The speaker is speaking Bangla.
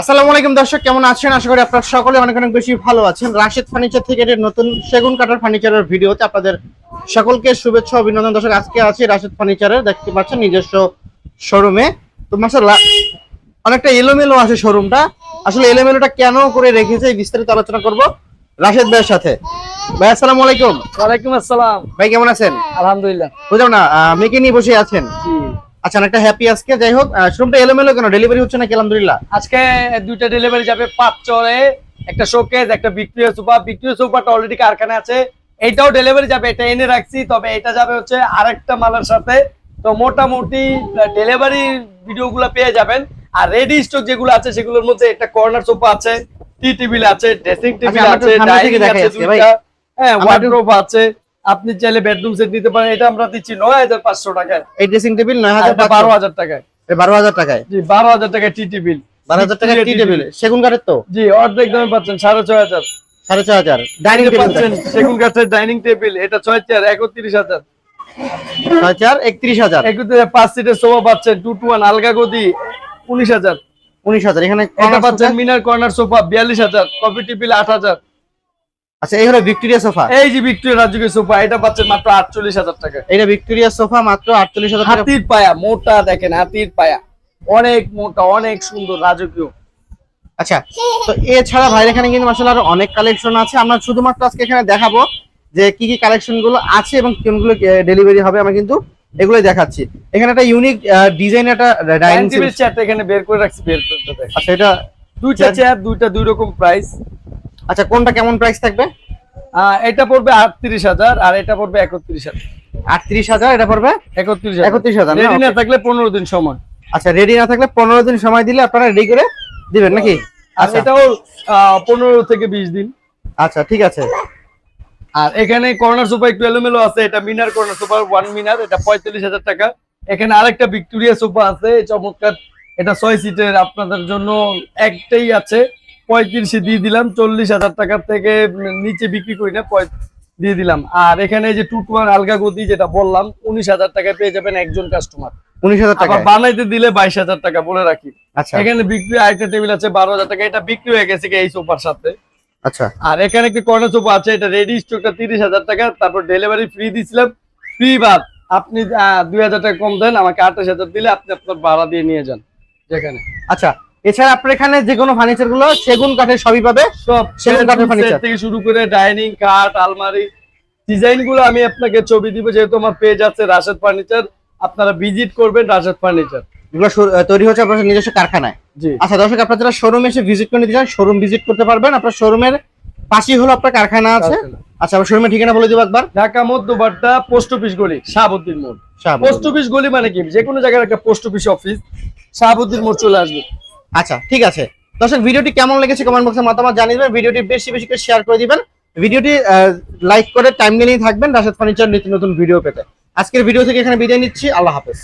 আসসালামু আলাইকুম দর্শক কেমন আছেন? আশা করি আপনারা সকলে অনেক অনেক বেশি ভালো আছেন। রাশেদ ফার্নিচার থেকে এর নতুন সেগুন কাঠের ফার্নিচারের ভিডিওতে আপনাদের সকলকে শুভেচ্ছা অভিনন্দন। দর্শক আজকে আছি রাশেদ ফার্নিচারের দেখতে পাচ্ছেন নিজস্ব শোরুমে। তো মাসাল্লাহ অনেকটা এলোমেলো আছে শোরুমটা। আসলে এলোমেলোটা কেন করে রেখেছে বিস্তারিত আলোচনা করব রাশেদ ভাইয়ের সাথে। ভাই আসসালামু আলাইকুম। ওয়ালাইকুম আসসালাম। ভাই কেমন আছেন? আলহামদুলিল্লাহ। বুঝলাম না মেয়েকে নিয়ে বসে আছেন? আচ্ছা অনেকটা হ্যাপি আজকে যাই হোক শোরুমটা এলোমেলো কেন? ডেলিভারি হচ্ছে নাকি আলহামদুলিল্লাহ? আজকে দুইটা ডেলিভারি যাবে পাঁচ চরে একটা শোকেজ একটা ভিক্টোরিয়া সোফা ভিক্টোরিয়া সোফাটা অলরেডি কারখানা আছে। এইটাও ডেলিভারি যাবে এটা এনে রাখছি তবে এটা যাবে হচ্ছে আরেকটা মালের সাথে। তো মোটামুটি ডেলিভারি ভিডিওগুলো পেয়ে যাবেন। আর রেডি স্টক যেগুলো আছে সেগুলোর মধ্যে একটা কর্নার সোফা আছে টি টেবিল আছে ড্রেসিং টেবিল আছে ডাইনিং আছে দুইটা। হ্যাঁ আমরা আছে। আপনি চাইলে বেডরুম সেট নিতে পারেন এটা আমরা দিচ্ছি নয় হাজার পাঁচশো টাকায়। এই ড্রেসিং টেবিল নয় হাজার বারো হাজার টাকায়। বারো হাজার টাকায়? জি বারো হাজার টাকায় টি টেবিল বারো হাজার টাকা টি টেবিল সেগুন কাঠের তো? জি অর্ধেক দামে পাচ্ছেন সাড়ে ছয় হাজার। সাড়ে ছয় হাজার। ডাইনিং পাচ্ছেন সেগুন কাঠের ডাইনিং টেবিল এটা ছয় চার একত্রিশ হাজার। ছয় চার একত্রিশ হাজার। একত্রিশ পাঁচ সিটের সোফা পাচ্ছেন টু টু ওয়ান আলগা গদি উনিশ হাজার। উনিশ হাজার। এখানে এটা corner পাচ্ছেন মিনার কর্নার সোফা বিয়াল্লিশ হাজার। কফি টেবিল আট হাজার। আচ্ছা এই হলো ভিক্টোরিয়া সোফা। এই যে ভিক্টোরিয়া রাজুকের সোফা এটা পাচ্ছেন মাত্র আটচল্লিশ হাজার টাকা। এটা ভিক্টোরিয়া সোফা মাত্র আটচল্লিশ হাজার টাকা। হাতির পায়া মোটা দেখেন হাতির পায়া। অনেক মোটা অনেক সুন্দর রাজকীয়। আচ্ছা তো এছাড়া ভাইয়ের এখানে কিন্তু মাসাল আরও অনেক কালেকশন আছে। আমরা শুধুমাত্র আজকে এখানে দেখাবো যে কি কি কালেকশনগুলো আছে এবং কোনগুলো ডেলিভারি হবে। আমরা কিন্তু এগুলোই দেখাচ্ছি। এখানে একটা ইউনিক ডিজাইন একটা ডাইনিং টেবিল চেয়ারটা এখানে বের করে রাখছি বের করতে। আচ্ছা এটা দুইটা চেয়ার দুইটা দুই রকম প্রাইস আচ্ছা কোনটা কেমন প্রাইস থাকবে? এটা পড়বে আটত্রিশ হাজার আর এটা পড়বে একত্রিশ হাজার। আটত্রিশ হাজার এটা পড়বে? একত্রিশ একত্রিশ হাজার? রেডি না থাকলে পনেরো দিন সময়। আচ্ছা রেডি না থাকলে পনেরো দিন সময় দিলে আপনারা রেডি করে দিবেন নাকি? আর আচ্ছা। এটাও পনেরো থেকে বিশ দিন। আচ্ছা ঠিক আছে। আর এখানে কর্নার সোফা একটু এলোমেলো আছে এটা Minar corner sofa one Minar এটা পঁয়তাল্লিশ হাজার টাকা। এখানে আরেকটা ভিক্টোরিয়া সোফা আছে চমৎকার। এটা ছয় সিটের আপনাদের জন্য একটাই আছে। পঁয়ত্রিশে দিয়ে দিলাম চল্লিশ হাজার টাকার থেকে নিচে বিক্রি করি না দিয়ে দিলাম। আর এখানে যে টুটুয়ান আলগা গদি যেটা বললাম উনিশ হাজার টাকা পেয়ে যাবেন একজন কাস্টমার উনিশ হাজার টাকা বানাইতে দিলে বাইশ হাজার টাকা বলে রাখি। আচ্ছা। এখানে বিক্রি আরেকটা টেবিল আছে বারো হাজার টাকা এটা বিক্রি হয়ে গেছে এই সোফার সাথে। আচ্ছা। আর এখানে একটা কর্নার সোফা আছে এটা রেডি স্টকটা তিরিশ হাজার টাকা তারপর ডেলিভারি ফ্রি দিছিলাম। ফ্রি বাদ আপনি দুই হাজার টাকা কম দেন আমাকে আঠাশ হাজার দিলে আপনি আপনার ভাড়া দিয়ে নিয়ে যান যেখানে। আচ্ছা এছাড়া আপনার এখানে যে কোনো ফার্নিচারগুলো সেগুন কাঠের সবই পাবে। সব সেগুন কাঠের furniture। থেকে শুরু করে ডাইনিং কাঠ আলমারি ডিজাইনগুলো আমি আপনাকে ছবি দিব যেহেতু আমার পেজ আছে রাশেদ ফার্নিচার আপনারা ভিজিট করবেন রাশেদ ফার্নিচার এগুলো তৈরি হচ্ছে আপনার নিজস্ব কারখানায়। আচ্ছা দর্শক আপনারা যারা শোরুমে এসে ভিজিট করে নিতে চান শোরুম ভিজিট করতে পারবেন। আপনার শোরুমের পাশেই হলো আপনার কারখানা আছে। আচ্ছা আমার শোরুমের ঠিকানা বলে দিব একবার। ঢাকা মধ্যবাড্ডা পোস্ট অফিস গলি শাহাবুদ্দিন মোড়। পোস্ট অফিস গলি মানে কি? যে কোনো জায়গার একটা পোস্ট অফিস অফিস শাহাবুদ্দিন মোড় চলে আসবে। আচ্ছা ঠিক আছে। দর্শক, ভিডিওটি কেমন লেগেছে কমেন্ট বক্সে মতামত জানিয়ে দেবেন। ভিডিওটি বেশি বেশি করে শেয়ার করে দিবেন। ভিডিওটি লাইক করে টাইম নিয়েই থাকবেন। রাশেদ ফার্নিচার নিত্য নতুন ভিডিও পেতে। আজকের ভিডিও থেকে এখানে বিদায় নিচ্ছি। আল্লাহ হাফেজ।